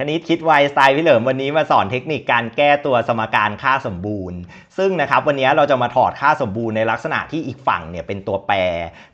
คณิตคิดไวสไตล์พี่เหลิมวันนี้มาสอนเทคนิคการแก้ตัวสมการค่าสมบูรณ์ ซึ่งนะครับวันนี้เราจะมาถอดค่าสมบูรณ์ในลักษณะที่อีกฝั่งเนี่ยเป็นตัวแปร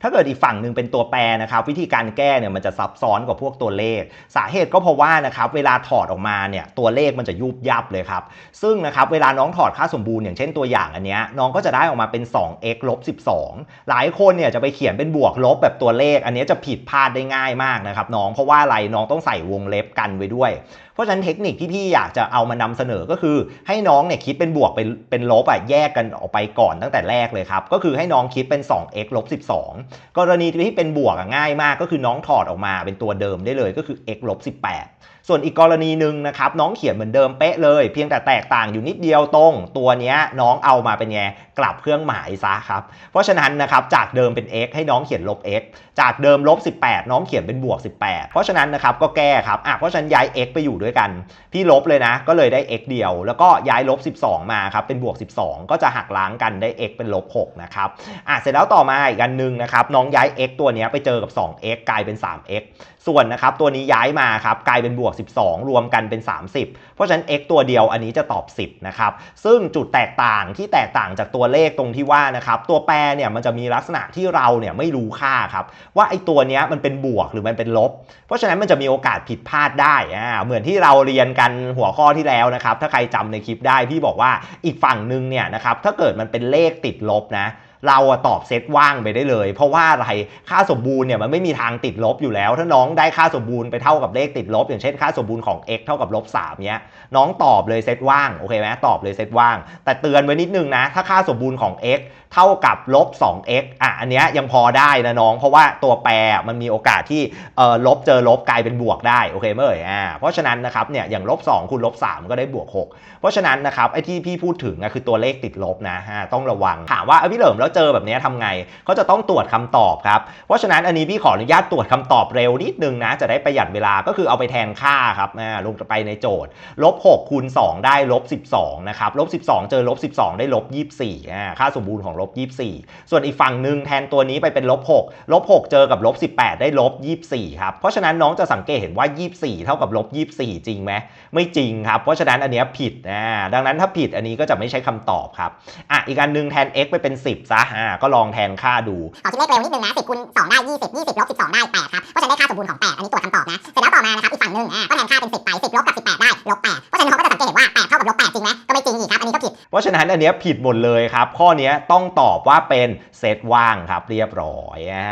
ถ้าเกิดอีกฝั่งหนึ่งเป็นตัวแปรนะครับวิธีการแก้เนี่ยมันจะซับซ้อนกว่าพวกตัวเลข สาเหตุก็เพราะว่านะครับเวลาถอดออกมาเนี่ยตัวเลขมันจะยุบยับเลยครับซึ่งนะครับเวลาน้องถอดค่าสมบูรณ์อย่างเช่นตัวอย่างอันเนี้ยน้องก็จะได้ออกมาเป็น 2x ลบ12 หลายคนเนี่ยจะไปเขียนเป็นบวกลบแบบตัวเลข อันนี้จะผิดพลาดได้ง่ายมากนะครับน้องเพราะว่าอะไรน้องต้องใส่วงเล็บกันไว้ด้วย เพราะฉะนั้นเทคนิคที่พี่อยากจะเอามานำเสนอก็คือ ให้น้องเนี่ยคิดเป็นบวกเป็นเป็นลบอะแยกกันออกไปก่อนตั้งแต่แรกเลยครับ ก็คือให้น้องคิดเป็น 2x ลบ12 กรณีที่เป็นบวกอะง่ายมากก็คือน้องถอดออกมาเป็นตัวเดิมได้เลยก็คือ x ลบ18ส่วนอีกกรณีหนึ่งนะครับน้องเขียนเหมือนเดิมเป๊ะเลย เพียงแต่แตกต่างอยู่นิดเดียวตรงตัวนี้น้องเอามาเป็นไงกลับเครื่องหมายซะครับเพราะฉะนั้นนะครับจากเดิมเป็น x ให้น้องเขียนลบ x จากเดิมลบ18 น้องเขียนเป็นบวก 18 เพราะฉะนั้นนะครับก็แก้ครับอะเพราะฉะนั้นย้าย x ไปอยู่ด้วยกันพี่ลบเลยนะ ก็เลยได้ x เดียว แล้วก็ย้ายลบ 12 มาครับเป็นบวก 12 ก็จะหักล้างกันได้ x เป็นลบ6นะครับอะเสร็จแล้วต่อมาอีกอันหนึงนะครับน้องย้าย x ตัวนี้ไปเจอกับ 2x กลายเป็น 3x ส่วนนะครับตัวนี้ย้ายมาครับกลายเป็นบวก12 รวมกันเป็น 30 เพราะฉะนั้น x ตัวเดียวอันนี้จะตอบ 10 นะครับ ซึ่งจุดแตกต่างที่แตกต่างจากตัวเลขตรงที่ว่านะครับ ตัวแปรเนี่ยมันจะมีลักษณะที่เราเนี่ยไม่รู้ค่าครับ ว่าไอ้ตัวเนี้ยมันเป็นบวกหรือมันเป็นลบ เพราะฉะนั้นมันจะมีโอกาสผิดพลาดได้อ่าเหมือนที่เราเรียนกันหัวข้อที่แล้วนะครับ ถ้าใครจำในคลิปได้พี่บอกว่าอีกฝั่งหนึ่งเนี่ยนะครับถ้าเกิดมันเป็นเลขติดลบนะ เราอะตอบเซตว่างไปได้เลย เพราะว่าอะไรค่าสมบูรณ์เนี่ยมันไม่มีทางติดลบอยู่แล้ว ถ้าน้องได้ค่าสมบูรณ์ไปเท่ากับเลขติดลบ อย่างเช่นค่าสมบูรณ์ของ x เท่ากับลบ3เนี้ยน้องตอบเลยเซตว่างโอเคไหมตอบเลยเซตว่าง แต่เตือนไว้นิดนึงนะถ้าค่าสมบูรณ์ของ x เท่ากับลบ 2x อะอันเนี้ยยังพอได้นะน้อง เพราะว่าตัวแปรมันมีโอกาสที่เอ่อลบเจอลบกลายเป็นบวกได้โอเคไหมเอ่ยอ่าเพราะฉะนั้นนะครับเนี่ยอย่างลบ2คูณลบ3ก็ได้บวก 6 เพราะฉะนั้นนะครับไอ้ที่พี่พูดถึงอะคือตัวเลขติดลบนะฮะต้องระวังถามว่าพี่เหลิมแล้วเจอแบบนี้ยทำไงก็จะต้องตรวจคำตอบครับ เพราะฉะนั้นอันนี้พี่ขออนุญาตตรวจคำตอบเร็วนิดนึงนะ จะได้ประหยัดเวลาก็คือเอาไปแทนค่าครับลงไปในโจทย์ลบ6คูณ2ได้ลบ12นะครับลบ12 เจอลบ12 ได้ลบ24อ่าค่าสมบูรณ์ของลบ24 ส่วนอีกฝั่งหนึ่งแทนตัวนี้ไปเป็นลบ6ลบ6เจอกับลบ18 ได้ลบ24ครับเพราะฉะนั้นน้องจะสังเกตเห็นว่า 24 เท่ากับลบ24 จริงไหมไม่จริงครับเพราะฉะนั้นอันนี้ผิดอ่าดังนั้นถ้าผิดอันนี้ก็จะไม่ใช่คำตอบครับอะอีกอันหนึงแทน x ไปเป็น 10ซะอ่าก็ลองแทนค่าดูขอคิดเลขเร็วนิดนึงนะ10คูณ2ได้20 20ลบ12ได้8ครับเพราะฉะนั้นได้ค่าสมบูรณ์ของ8อันนี้ตรวจคำตอบนะเสร็จแล้วต่อมานะครับอีกฝั่งหนึ่งอ่าก็แทนค่าเป็น10ไป10ลบกับ18ได้ลบ8เพราะฉะนั้นเขาก็จะสังเกตเห็นว่า8เท่ากับลบ8จริงไหมก็ไม่จริงอีกครับอันนี้ก็ผิดเพราะฉะนั้นอันเนี้ยผิดหมดเลยครับข้อเนี้ยต้องตอบว่าเป็นเซตว่างครับเรียบร้อยอ่า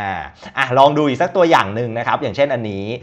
อะลองดูอีกสักตัวอย่างหนึ่งนะครับอย่างเช่นอันนี้